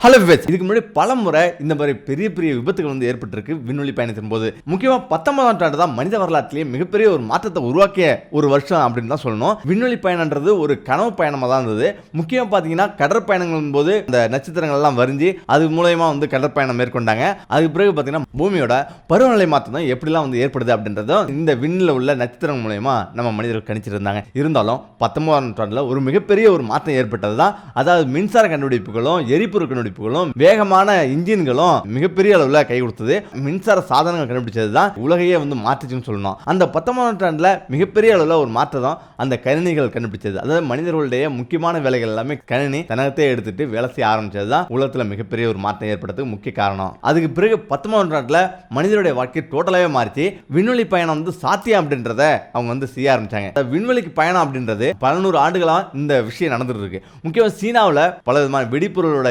Hello wives இதுக்கு முன்னாடி பல முறை இந்த மாதிரி பெரிய பெரிய விபத்துகள் வந்து ஏற்பட்டிருக்கு விண்வெளி பயணத்தின் போது. முக்கியமாக பத்தொன்பதாம் நூற்றாண்டு தான் மனித வரலாற்றிலேயே மிகப்பெரிய ஒரு மாற்றத்தை உருவாக்கிய ஒரு வருஷம் அப்படின்னு தான் சொல்லணும். விண்வெளி பயணன்றது ஒரு கனவு பயணமாக தான் இருந்தது. முக்கியமாக பார்த்தீங்கன்னா கடற்பயணங்களின் போது இந்த நட்சத்திரங்கள் எல்லாம் வரிஞ்சு அது மூலயமா வந்து கடற்பயணம் மேற்கொண்டாங்க. அதுக்கு பிறகு பார்த்தீங்கன்னா பூமியோட பருவநிலை மாற்றம் தான் எப்படிலாம் வந்து ஏற்படுது அப்படின்றதும் இந்த விண்ணில் உள்ள நட்சத்திரங்கள் மூலயமா நம்ம மனிதர்கள் கணிச்சிட்டு இருந்தாங்க இருந்தாலும் பத்தொன்பதாம் நூற்றாண்டில் ஒரு மிகப்பெரிய ஒரு மாற்றம் ஏற்பட்டது தான் அதாவது மின்சார கண்டுபிடிப்புகளும் எரிபொருள் கண்டுபிடிப்புகளும் வேகமான இன்ஜின்களும் மிகப்பெரிய அளவில் கை கொடுத்தது. மின்சார சாதனங்கள் கண்டுபிடிச்சது தான் உலகையே வந்து மாற்றுச்சுன்னு சொல்லணும். அந்த பத்தொன்பதாம் நூற்றாண்டில் மிகப்பெரிய அளவில் ஒரு மாற்றம் அந்த கணினிகள் கண்டுபிடிச்சது. அதாவது மனிதர்களுடைய முக்கியமான வேலைகள் எல்லாமே கணினி தனகத்தை எடுத்துட்டு வேலை செய்ய ஆரம்பிச்சது தான் உலகத்தில் மிகப்பெரிய ஒரு மாற்றம் ஏற்படுறதுக்கு முக்கிய காரணம். அதுக்கு பிறகு பத்தொன்பதாம் நூற்றாண்டில் மனிதனுடைய வாழ்க்கை டோட்டலாகவே மாறிச்சு. விண்வெளி பயணம் வந்து சாத்தியம் அப்படின்றத அவங்க வந்து செய்ய ஆரம்பிச்சாங்க. விண்வெளிக்கு பயணம் அப்படின்றது பல நூறு ஆண்டுகளாக இந்த விஷயம் நடந்துட்டு இருக்கு. முக்கியமாக சீனாவில் பல விதமான வெடிப்பொருளோட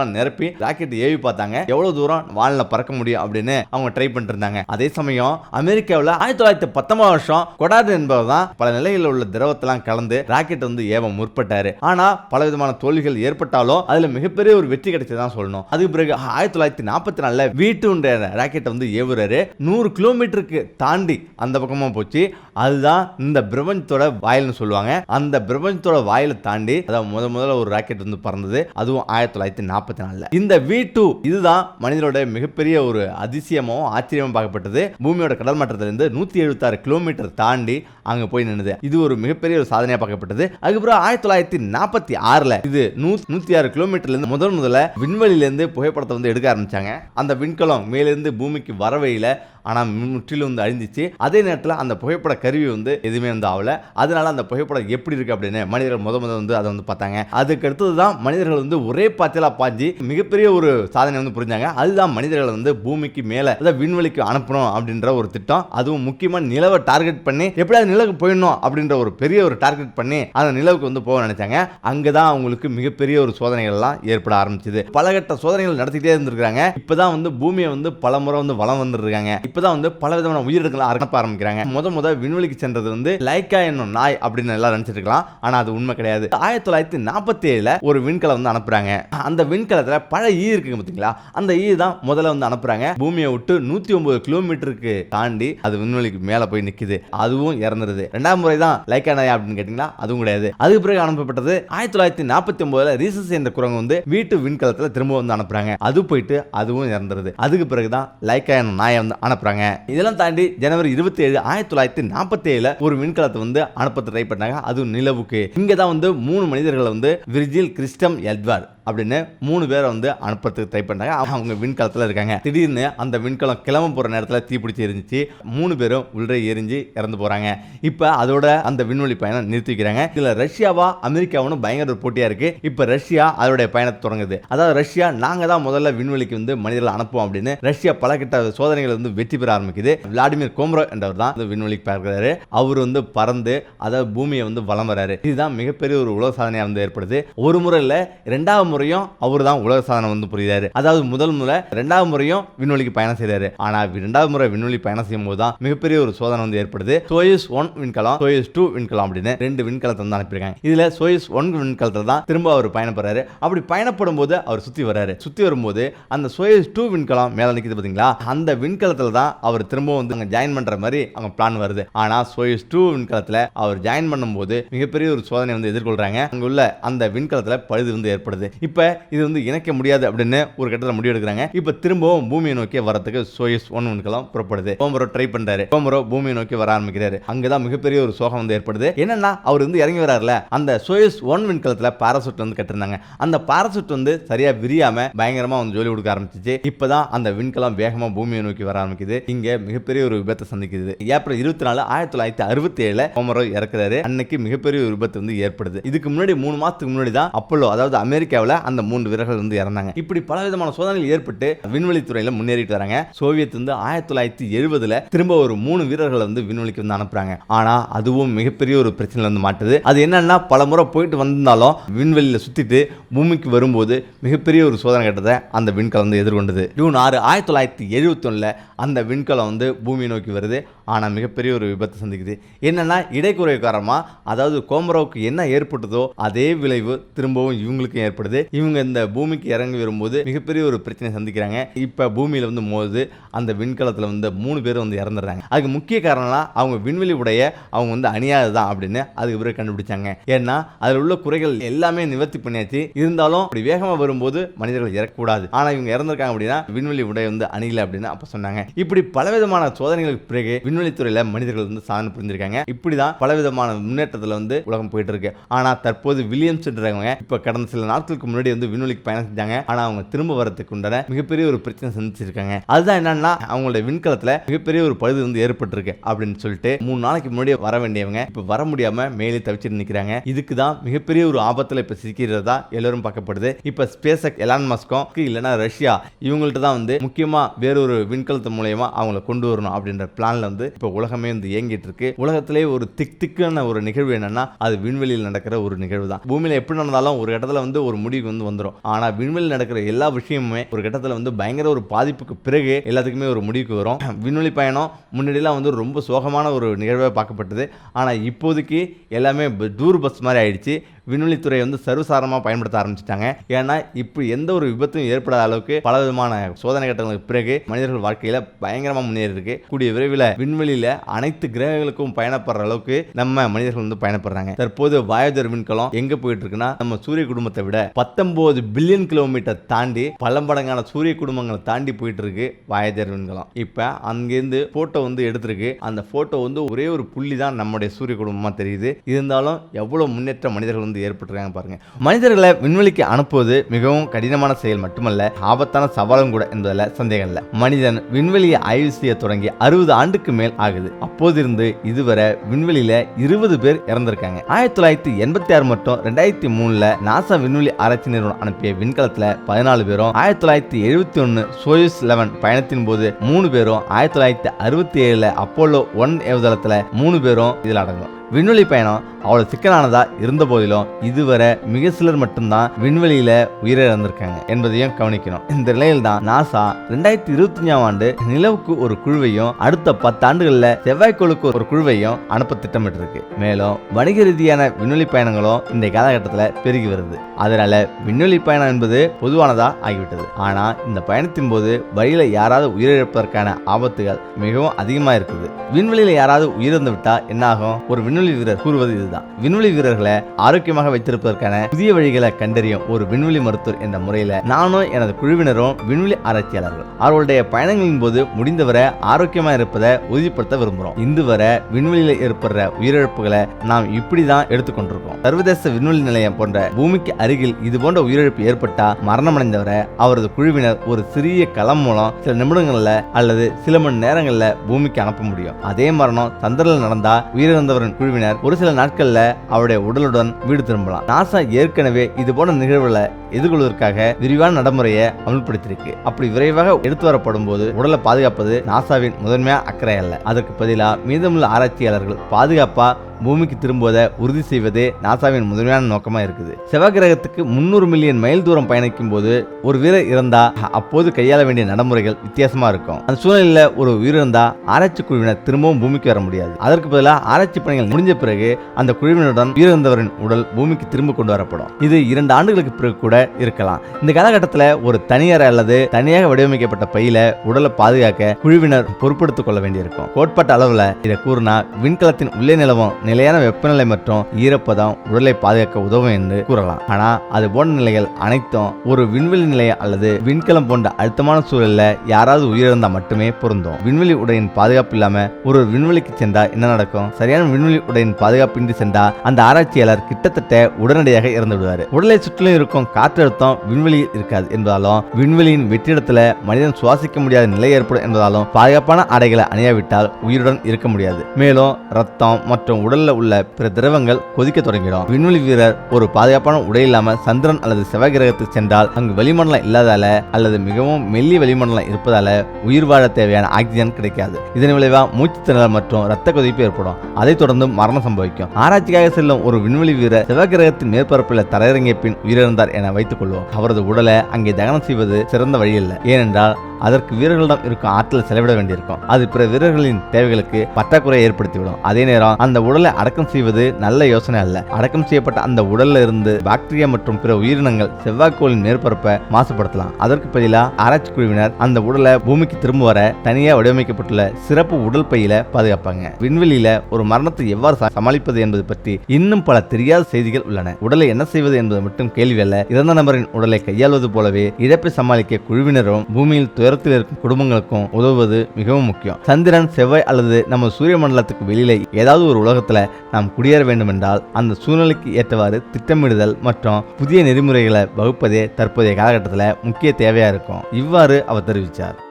எரிபொருள்லாம் நிரப்பி ராக்கெட் ஏவி பார்த்தாங்க. எவ்வளவு தூரம் வானில் பறக்க முடியும் அப்படின்னு அவங்க ட்ரை பண்ணிட்டு இருந்தாங்க அதே சமயம் அமெரிக்காவில் ஆயிரத்தி தொள்ளாயிரத்தி பத்தொன்பது வருஷம் கொடாது என்பவர் தான் பல நிலைகளில் உள்ள திரவத்தெல்லாம் கலந்து ராக்கெட் வந்து ஏவ முற்பட்டாரு. ஆனா பல விதமான தோல்விகள் ஏற்பட்டாலும் அதுல மிகப்பெரிய ஒரு வெற்றி கிடைச்சதான் சொல்லணும். அதுக்கு பிறகு ஆயிரத்தி தொள்ளாயிரத்தி நாற்பத்தி நாலுல வீட்டுன்ற ராக்கெட்டை வந்து ஏவுறாரு. நூறு கிலோமீட்டருக்கு தாண்டி அந்த பக்கமா போச்சு. அதுதான் இந்த பிரபஞ்சத்தோட வாயில்னு சொல்லுவாங்க. அந்த பிரபஞ்சத்தோட வாயில தாண்டி அதாவது முத முதல்ல ஒரு ராக்கெட் வந்து பறந்தது. அதுவும் ஆயிரத்தி தொள்ளாயிரத்தி நாற்பத்தி நாலுல. இந்த வி டூ இதுதான் மனிதனோட மிகப்பெரிய ஒரு அதிசயமும் ஆச்சரியமும் பார்க்கப்பட்டது. பூமியோட கடல் மட்டத்திலிருந்து நூத்தி எழுபத்தாறு கிலோமீட்டர் தாண்டி அங்க போய் நின்றுது இது ஒரு மிகப்பெரிய ஒரு சாதனையா பார்க்கப்பட்டது. அதுக்கப்புறம் ஆயிரத்தி தொள்ளாயிரத்தி நாற்பத்தி ஆறுல இது நூ நூத்தி ஆறு கிலோமீட்டர்ல இருந்து முதல் முதல்ல விண்வெளியில இருந்து புகைப்படத்தை வந்து எடுக்க ஆரம்பிச்சாங்க. அந்த விண்கலம் மேலிருந்து பூமிக்கு வரவையில ஆனால் முற்றிலும் வந்து அழிஞ்சிச்சு. அதே நேரத்தில் அந்த புகைப்பட கருவி வந்து எதுவுமே வந்து ஆகல அதனால அந்த புகைப்படம் எப்படி இருக்கு அப்படின்னு மனிதர்கள் முத முத வந்து அதை வந்து பார்த்தாங்க. அதுக்கு அடுத்தது தான் மனிதர்கள் வந்து ஒரே பாத்தியலாக பாஞ்சு மிகப்பெரிய ஒரு சாதனை வந்து புரிஞ்சாங்க. அதுதான் மனிதர்களை வந்து பூமிக்கு மேலே அதாவது விண்வெளிக்கு அனுப்பணும் அப்படின்ற ஒரு திட்டம். அதுவும் முக்கியமாக நிலவை டார்கெட் பண்ணி எப்படியாவது நிலவுக்கு போயிடணும் அப்படின்ற ஒரு பெரிய ஒரு டார்கெட் பண்ணி அந்த நிலவுக்கு வந்து போக நினைச்சாங்க. அங்கே தான் அவங்களுக்கு மிகப்பெரிய ஒரு சோதனைகள் எல்லாம் ஏற்பட ஆரம்பிச்சது. பலகட்ட சோதனைகள் நடத்திட்டே இருந்திருக்காங்க இப்போதான் வந்து பூமியை வந்து பல முறை வந்து வளம் வந்துருக்காங்க இப்போதான் வந்து பல விதமான உயிரினங்களை அனுப்ப ஆரம்பிக்கிறாங்க. முத முத விண்வெளிக்கு சென்றது வந்து லைக்கா என்னும் நாய் அப்படின்னு எல்லாம் நினைச்சிட்டு இருக்கலாம். ஆனா அது உண்மை கிடையாது. ஆயிரத்தி தொள்ளாயிரத்தி நாற்பத்தி ஏழுல ஒரு விண்கலம் வந்து அனுப்புறாங்க. அந்த விண்கலத்துல பல ஈ இருக்குங்க பாத்தீங்களா? அந்த ஈ தான் முதல்ல வந்து அனுப்புறாங்க. பூமியை விட்டு நூத்தி ஒன்பது கிலோமீட்டருக்கு தாண்டி அது விண்வெளிக்கு மேல போய் நிக்குது. அதுவும் இறந்துருது. ரெண்டாம் முறை தான் லைக்கா நாய் அப்படின்னு கேட்டீங்களா? அதுவும் கிடையாது. அதுக்கு பிறகு அனுப்பப்பட்டது ஆயிரத்தி தொள்ளாயிரத்தி நாற்பத்தி ஒன்பதுல ரீசஸ் என்ற குரங்கு வந்து வீட்டு விண்கலத்துல திரும்ப வந்து அனுப்புறாங்க. அது போயிட்டு அதுவும் இறந்துருது. அதுக்கு பிறகுதான் லைக்கா என்னும் நாயை வந்து அனுப்புறாங்க. இதெல்லாம் தாண்டி ஜனவரி இருபத்தி ஏழு ஆயிரத்தி தொள்ளாயிரத்தி நாற்பத்தி ஏழுல ஒரு விண்கலத்தை வந்து அனுப்ப ட்ரை பண்ணாங்க. அதுவும் நிலவுக்கு. இங்கே தான் வந்து மூணு மனிதர்களை வந்து விர்ஜில் கிறிஸ்டம் எட்வார்ட். அப்படின்னு மூணு பேரை வந்து அனுப்புறதுக்கு ட்ரை பண்ணாங்க அவங்க விண்கலத்தில் இருக்காங்க. திடீர்னு அந்த விண்கலம் கிளம்ப போகிற நேரத்தில் தீப்பிடிச்சி எரிஞ்சிச்சு. மூணு பேரும் உள்ளே எரிஞ்சு இறந்து போகிறாங்க இப்போ அதோட அந்த விண்வெளி பயணம் நிறுத்தி வைக்கிறாங்க இதில் ரஷ்யாவா அமெரிக்காவும் பயங்கர ஒரு போட்டியாக இருக்குது இப்போ ரஷ்யா அதோடைய பயணத்தை தொடங்குது. அதாவது ரஷ்யா நாங்கள் தான் முதல்ல விண்வெளிக்கு வந்து மனிதர்கள் அனுப்புவோம் அப்படின்னு ரஷ்யா பல கிட்ட சோதனைகள் வந்து வெற்றி பெற ஆரம்பிக்குது. விளாடிமிர் கோம்ரோ என்றவர் தான் விண்வெளிக்கு பார்க்கிறாரு. அவர் வந்து பறந்து அதாவது பூமியை வந்து வலம் வராரு இதுதான் மிகப்பெரிய ஒரு உலக சாதனையாக வந்து ஏற்படுது. ஒரு முறை இல்லை ரெண்டாவது முறையும் அவர் தான் உலக சாதனை வந்து புரியுறாரு. அதாவது முதல் முறை ரெண்டாவது முறையும் விண்வெளிக்கு பயணம் செய்தாரு ஆனா ரெண்டாவது முறை விண்வெளி பயணம் செய்யும் போது தான் மிகப்பெரிய ஒரு சோதனை வந்து ஏற்படுது. சோயஸ் ஒன் விண்கலம் சோயஸ் டூ விண்கலம் அப்படின்னு ரெண்டு விண்கலத்தை வந்து அனுப்பியிருக்காங்க. இதுல சோயஸ் ஒன் விண்கலத்தில் தான் திரும்ப அவர் பயணப்படுறாரு. அப்படி பயணப்படும் போது அவர் சுத்தி வர்றாரு. சுத்தி வரும்போது அந்த சோயஸ் டூ விண்கலம் மேல நிக்குது பாத்தீங்களா? அந்த விண்கலத்தில் தான் அவர் திரும்ப வந்து அங்க ஜாயின் பண்ற மாதிரி அவங்க பிளான் வருது. ஆனா சோயஸ் டூ விண்கலத்தில் அவர் ஜாயின் பண்ணும்போது மிகப்பெரிய ஒரு சோதனை வந்து எதிர்கொள்றாங்க. அங்க உள்ள அந்த விண்கலத்தில் பழுது வந்து ஏற்படுது. இப்போ இது வந்து இணைக்க முடியாது அப்படின்னு ஒரு கட்டத்தில் முடிவெடுக்கிறாங்க. இப்போ திரும்பவும் பூமியை நோக்கி வரதுக்கு சோயஸ் ஒன் விண்கலம் புறப்படுது. ஓமரோ ட்ரை பண்ணுறாரு ஓமரோ பூமியை நோக்கி வர ஆரம்பிக்கிறாரு. அங்கதான் மிகப்பெரிய ஒரு சோகம் வந்து ஏற்படுது. என்னன்னா அவர் வந்து இறங்கி வராருல. அந்த சோயஸ் ஒன் விண்கலத்தில் பாராசூட் வந்து கட்டிருந்தாங்க. அந்த பாராசூட் வந்து சரியா விரியாம பயங்கரமா வந்து ஜோலி கொடுக்க ஆரம்பிச்சிச்சு. இப்பதான் அந்த விண்கலம் வேகமா பூமியை நோக்கி வர ஆரம்பிக்குது. இங்க மிகப்பெரிய ஒரு விபத்தை சந்திக்குது. ஏப்ரல் இருபத்தி நாலு ஆயிரத்தி தொள்ளாயிரத்தி அறுபத்தி ஏழுல ஓமரோ இறக்குறாரு. அன்னைக்கு மிகப்பெரிய ஒரு விபத்து வந்து ஏற்படுது. இதுக்கு முன்னாடி மூணு மாசத்துக்கு முன்னாடி தான் அப்போலோ அதாவது அமெரிக்காவில் அந்த மூன்று வீரர்கள் வந்து இறந்தாங்க. இப்படி பல விதமான சோதனைகள் ஏற்பட்டு விண்வெளி துறையில முன்னேறிட்டு வராங்க. சோவியத் வந்து ஆயிரத்தி தொள்ளாயிரத்தி எழுபதுல திரும்ப ஒரு மூணு வீரர்களை வந்து விண்வெளிக்கு வந்து அனுப்புறாங்க. ஆனா அதுவும் மிகப்பெரிய ஒரு பிரச்சனை வந்து மாட்டுது. அது என்னன்னா பல முறை போயிட்டு வந்திருந்தாலும் விண்வெளியில சுத்திட்டு பூமிக்கு வரும்போது மிகப்பெரிய ஒரு சோதனை கட்டத்தை அந்த விண்கலம் வந்து எதிர்கொண்டது. ஜூன் ஆறு ஆயிரத்தி தொள்ளாயிரத்தி எழுபத்தி அந்த விண்கலம் வந்து பூமியை நோக்கி வருது. ஆனால் மிகப்பெரிய ஒரு விபத்து சந்திக்குது. என்னென்னா இடைக்குறை காரணமாக அதாவது கோமரோவுக்கு என்ன ஏற்பட்டதோ அதே விளைவு திரும்பவும் இவங்களுக்கும் ஏற்படுது. இவங்க இந்த பூமிக்கு இறங்கி வரும்போது மிகப்பெரிய ஒரு பிரச்சனை சந்திக்கிறாங்க. இப்போ பூமியில் வந்து மோது அந்த விண்கலத்தில் வந்து மூணு பேர் வந்து இறந்துடுறாங்க. அதுக்கு முக்கிய காரணம்லாம் அவங்க விண்வெளி உடைய அவங்க வந்து அணியாததான் அப்படின்னு அதுக்கு பிறகு கண்டுபிடிச்சாங்க. ஏன்னா அதில் உள்ள குறைகள் எல்லாமே நிவர்த்தி பண்ணியாச்சு. இருந்தாலும் அப்படி வேகமாக வரும்போது மனிதர்கள் இறக்கக்கூடாது. ஆனால் இவங்க இறந்துருக்காங்க அப்படின்னா விண்வெளி உடை வந்து அணியில் அப்படின்னு அப்போ சொன்னாங்க. இப்படி பலவிதமான சோதனைகளுக்கு பிறகு விண்வெளி துறையில மனிதர்கள் வந்து சாதனை புரிஞ்சிருக்காங்க. இப்படிதான் பலவிதமான முன்னேற்றத்துல வந்து உலகம் போயிட்டு இருக்கு ஆனா தற்போது வில்லியம்ஸ்ன்றவங்க இப்ப கடந்த சில நாட்களுக்கு முன்னாடி வந்து விண்வெளிக்கு பயணம் செஞ்சாங்க. ஆனா அவங்க திரும்ப வரதுக்கு உண்டான மிகப்பெரிய ஒரு பிரச்சனை சந்திச்சிருக்காங்க. அதுதான் என்னன்னா அவங்களோட விண்கலத்துல மிகப்பெரிய ஒரு பழுது வந்து ஏற்பட்டிருக்கு அப்படின்னு சொல்லிட்டு மூணு நாளைக்கு முன்னாடி வர வேண்டியவங்க இப்ப வர முடியாம மேலே தவிச்சிட்டு நிக்கிறாங்க. இதுக்கு தான் மிகப்பெரிய ஒரு ஆபத்துல இப்ப சிக்கிறதா எல்லோரும் பார்க்கப்படுது. இப்ப ஸ்பேஸ் எலான் மஸ்கும் இல்லைன்னா ரஷ்யா இவங்கள்ட்ட தான் வந்து முக்கியமா வேறொரு விண்கலத்து மூலயமா அவங்கள கொண்டு வரணும் அப்படின்ற பிளான்ல வந்து இப்போ உலகமே வந்து இயங்கிட்டு இருக்கு உலகத்திலே ஒரு திக் திக்கான ஒரு நிகழ்வு என்னன்னா அது விண்வெளியில் நடக்கிற ஒரு நிகழ்வு தான் பூமியில் எப்படி நடந்தாலும் ஒரு இடத்துல வந்து ஒரு முடிவு வந்து வந்துடும் ஆனால் விண்வெளியில் நடக்கிற எல்லா விஷயமுமே ஒரு கட்டத்தில் வந்து பயங்கர ஒரு பாதிப்புக்கு பிறகு எல்லாத்துக்குமே ஒரு முடிவுக்கு வரும். விண்வெளி பயணம் முன்னாடிலாம் வந்து ரொம்ப சோகமான ஒரு நிகழ்வாக பார்க்கப்பட்டது. ஆனால் இப்போதைக்கு எல்லாமே டூர் பஸ் மாதிரி ஆயிடுச்சு. விண்வெளித்துறை வந்து சர்வசாரமாக பயன்படுத்த ஆரம்பிச்சிட்டாங்க. ஏன்னா இப்போ எந்த ஒரு விபத்தும் ஏற்படாத அளவுக்கு பல விதமான சோதனை கட்டங்களுக்கு பிறகு மனிதர்கள் வாழ்க்கையில் பயங்கரமாக முன்னேறி இருக்கு. கூடிய விரைவில் விண்வெளியில் அனைத்து கிரகங்களுக்கும் பயணப்படுற அளவுக்கு நம்ம மனிதர்கள் வந்து பயணப்படுறாங்க. தற்போது வாயுதர் விண்கலம் எங்க போயிட்டு இருக்குன்னா நம்ம சூரிய குடும்பத்தை விட பத்தொன்பது பில்லியன் கிலோமீட்டர் தாண்டி பழம்படங்கான சூரிய குடும்பங்களை தாண்டி போயிட்டு இருக்கு வாயுதர் விண்கலம். இப்போ அங்கேருந்து போட்டோ வந்து எடுத்திருக்கு. அந்த போட்டோ வந்து ஒரே ஒரு புள்ளி தான் நம்முடைய சூரிய குடும்பமாக தெரியுது. இருந்தாலும் எவ்வளோ முன்னேற்ற மனிதர்கள் வந்து ஏற்பட்டிருக்காங்க பாருங்க. மனிதர்களை விண்வெளிக்கு அனுப்புவது மிகவும் கடினமான செயல் மட்டுமல்ல ஆபத்தான சவாலும் கூட என்பதில் சந்தேகம் இல்லை. மனிதன் விண்வெளியை ஆய்வு செய்ய தொடங்கி அறுபது ஆண்டுக்கு மேல் ஆகுது. அப்போதிருந்து இதுவரை விண்வெளியில இருபது பேர் இறந்திருக்காங்க. ஆயிரத்தி தொள்ளாயிரத்தி எண்பத்தி ஆறு மற்றும் ரெண்டாயிரத்தி மூணுல நாசா விண்வெளி ஆராய்ச்சி நிறுவனம் அனுப்பிய விண்கலத்துல பதினாலு பேரும் ஆயிரத்தி தொள்ளாயிரத்தி எழுபத்தி ஒன்னு சோயஸ் லெவன் பயணத்தின் போது மூணு பேரும் ஆயிரத்தி தொள்ளாயிரத்தி அறுபத்தி ஏழுல அப்போலோ ஒன் ஏவுதளத்துல மூணு பேரும் இதில் அடங்கும். விண்வெளி பயணம் அவ்வளோ சிக்கலானதா இருந்த போதிலும் இதுவரை மிக சிலர் மட்டும்தான் விண்வெளியில உயிரிழந்திருக்காங்க என்பதையும் கவனிக்கணும். இந்த நிலையில் தான் நாசா ரெண்டாயிரத்தி இருபத்தஞ்சாம் ஆண்டு நிலவுக்கு ஒரு குழுவையும் அடுத்த பத்தாண்டுகளில் செவ்வாய்க்கோளுக்கு ஒரு குழுவையும் அனுப்ப திட்டமிட்டிருக்கு. மேலும் வணிக ரீதியான விண்வெளி பயணங்களும் இந்த காலகட்டத்தில் பெருகி வருது. அதனால விண்வெளி பயணம் என்பது பொதுவானதா ஆகிவிட்டது. ஆனா இந்த பயணத்தின் போது வழியில யாராவது உயிரிழப்பதற்கான ஆபத்துகள் மிகவும் அதிகமா இருக்குது விண்வெளியில யாராவது உயிரிழந்து விட்டா என்ன ஆகும் ஒரு விண்வெளி விண்வெளி வீரர் கூறுவது இதுதான். விண்வெளி வீரர்களை ஆரோக்கியமாக வைத்திருப்பதற்கான புதிய வழிகளை கண்டறியும் ஒரு விண்வெளி மருத்துவர் என்ற முறையில நானும் எனது குழுவினரும் விண்வெளி ஆராய்ச்சியாளர்கள். அவர்களுடைய பயணங்களின் போது முடிந்தவரை ஆரோக்கியமாக இருப்பதை உறுதிப்படுத்த விரும்புகிறோம் இந்துவரை விண்வெளியில் ஏற்படுற உயிரிழப்புகளை நாம் இப்படி தான் எடுத்துக்கொண்டிருக்கோம். சர்வதேச விண்வெளி நிலையம் போன்ற பூமிக்கு அருகில் இது போன்ற உயிரிழப்பு ஏற்பட்டால் மரணமடைந்தவரை அவரது குழுவினர் ஒரு சிறிய களம் மூலம் சில நிமிடங்களில் அல்லது சில மணி நேரங்களில் பூமிக்கு அனுப்ப முடியும். அதே மரணம் சந்திரனில் நடந்தால் உயிரிழந்தவரின் குழு குழுவினர் ஒரு சில நாட்கள்ல அவருடைய உடலுடன் வீடு திரும்பலாம். நாசா ஏற்கனவே இது போன்ற நிகழ்வுகளை எதிர்கொள்வதற்காக விரிவான நடைமுறையை அமல்படுத்தியிருக்கு. அப்படி விரைவாக எடுத்து வரப்படும் போது உடலை பாதுகாப்பது நாசாவின் முதன்மையான அக்கறை அல்ல. அதற்கு பதிலாக மீதமுள்ள ஆராய்ச்சியாளர்கள் பாதுகாப்பா பூமிக்கு திரும்புவதை உறுதி செய்வதே நாசாவின் முதன்மையான நோக்கமாக இருக்குது. செவ்வாய் கிரகத்துக்கு முன்னூறு மில்லியன் மைல் தூரம் பயணிக்கும் போது ஒரு வீரர் இருந்தா அப்போது கையாள வேண்டிய நடைமுறைகள் வித்தியாசமா இருக்கும். அந்த சூழ்நிலையில் ஒரு உயிரிழந்தா ஆராய்ச்சி குழுவினர் திரும்பவும் பூமிக்கு வர முடியாது. அதற்கு பதிலாக ஆராய்ச்சி பணிகள் முடிஞ்ச பிறகு அந்த குழுவினருடன் உயிரிழந்தவரின் உடல் பூமிக்கு திரும்ப கொண்டு வரப்படும். இது இரண்டு ஆண்டுகளுக்கு பிறகு கூட இருக்கலாம். இந்த காலகட்டத்தில் ஒரு தனியார் அல்லது தனியாக வடிவமைக்கப்பட்ட பையில உடலை பாதுகாக்க குழுவினர் பொறுப்படுத்திக் கொள்ள வேண்டியிருக்கும். கோட்பாட்டு அளவில் இதை கூறினா விண்கலத்தின் உள்ளே நிலவும் நிலையான வெப்பநிலை மற்றும் ஈரப்பதம் உடலை பாதுகாக்க உதவும் என்று கூறலாம். ஆனால் அது போன்ற நிலைகள் அனைத்தும் ஒரு விண்வெளி நிலையம் அல்லது விண்கலம் போன்ற அழுத்தமான சூழலில் யாராவது உயிரிழந்தால் மட்டுமே பொருந்தும். விண்வெளி உடையின் பாதுகாப்பு இல்லாம ஒரு விண்வெளிக்கு சென்றா என்ன நடக்கும்? சரியான விண்வெளி உடையின் பாதுகாப்பின்றி சென்றா அந்த ஆராய்ச்சியாளர் கிட்டத்தட்ட உடனடியாக இறந்து விடுவார். உடலை சுற்றிலும் இருக்கும் காற்றழுத்தம் விண்வெளியில் இருக்காது என்பதாலும் விண்வெளியின் வெற்றிடத்துல மனிதன் சுவாசிக்க முடியாத நிலை ஏற்படும் என்பதாலும் பாதுகாப்பான ஆடைகளை அணியாவிட்டால் உயிருடன் இருக்க முடியாது. மேலும் ரத்தம் மற்றும் உடல் உடல்ல உள்ள பிற திரவங்கள் கொதிக்க தொடங்கிடும். விண்வெளி வீரர் ஒரு பாதுகாப்பான உடை இல்லாம சந்திரன் அல்லது செவ்வாய் கிரகத்துக்கு சென்றால் அங்கு வளிமண்டலம் இல்லாதால அல்லது மிகவும் மெல்லிய வளிமண்டலம் இருப்பதால உயிர் வாழ தேவையான ஆக்சிஜன் கிடைக்காது. இதன் விளைவா மூச்சு திணறல் மற்றும் ரத்த கொதிப்பு ஏற்படும். அதைத் தொடர்ந்து மரணம் சம்பவிக்கும். ஆராய்ச்சிக்காக செல்லும் ஒரு விண்வெளி வீரர் செவ்வாய் கிரகத்தின் மேற்பரப்பில் தரையிறங்கிய பின் உயிரிழந்தார் என வைத்துக் கொள்வோம். அவரது உடலை அங்கே தகனம் செய்வது சிறந்த வழி இல்லை ஏனென்றால் அதற்கு வீரர்களிடம் இருக்கும் ஆற்றல் செலவிட வேண்டியிருக்கும். அது பிற வீரர்களின் தேவைகளுக்கு பற்றாக்குறையை ஏற்படுத்திவிடும். அதே நேரம் அந்த உடலை அடக்கம் செய்வது நல்ல யோசனை அல்ல. அடக்கம் செய்யப்பட்ட அந்த உடல்ல இருந்து பாக்டீரியா மற்றும் பிற உயிரினங்கள் செவ்வாய்க்கோளின் மேற்பரப்பை மாசுபடுத்தலாம். அதற்கு பதிலாக ஆராய்ச்சி குழுவினர் அந்த உடலை பூமிக்கு திரும்ப வர தனியாக வடிவமைக்கப்பட்டுள்ள சிறப்பு உடல் பையில பாதுகாப்பாங்க. விண்வெளியில ஒரு மரணத்தை எவ்வாறு சமாளிப்பது என்பது பற்றி இன்னும் பல தெரியாத செய்திகள் உள்ளன. உடலை என்ன செய்வது என்பது மட்டும் கேள்வி அல்ல. இறந்த நபரின் உடலை கையாள்வது போலவே இழப்பை சமாளிக்க குழுவினரும் பூமியில் துயரத்தில் இருக்கும் குடும்பங்களுக்கும் உதவுவது மிகவும் முக்கியம். சந்திரன் செவ்வாய் அல்லது நம்ம சூரிய மண்டலத்துக்கு வெளியில ஏதாவது ஒரு உலகத்தை நாம் குடியேற வேண்டுமென்றால் அந்த சூழ்நிலைக்கு ஏற்றவாறு திட்டமிடுதல் மற்றும் புதிய நெறிமுறைகளை வகுப்பதே தற்போதைய காலகட்டத்தில் முக்கிய தேவையாக இருக்கும். இவ்வாறு அவர் தெரிவித்தார்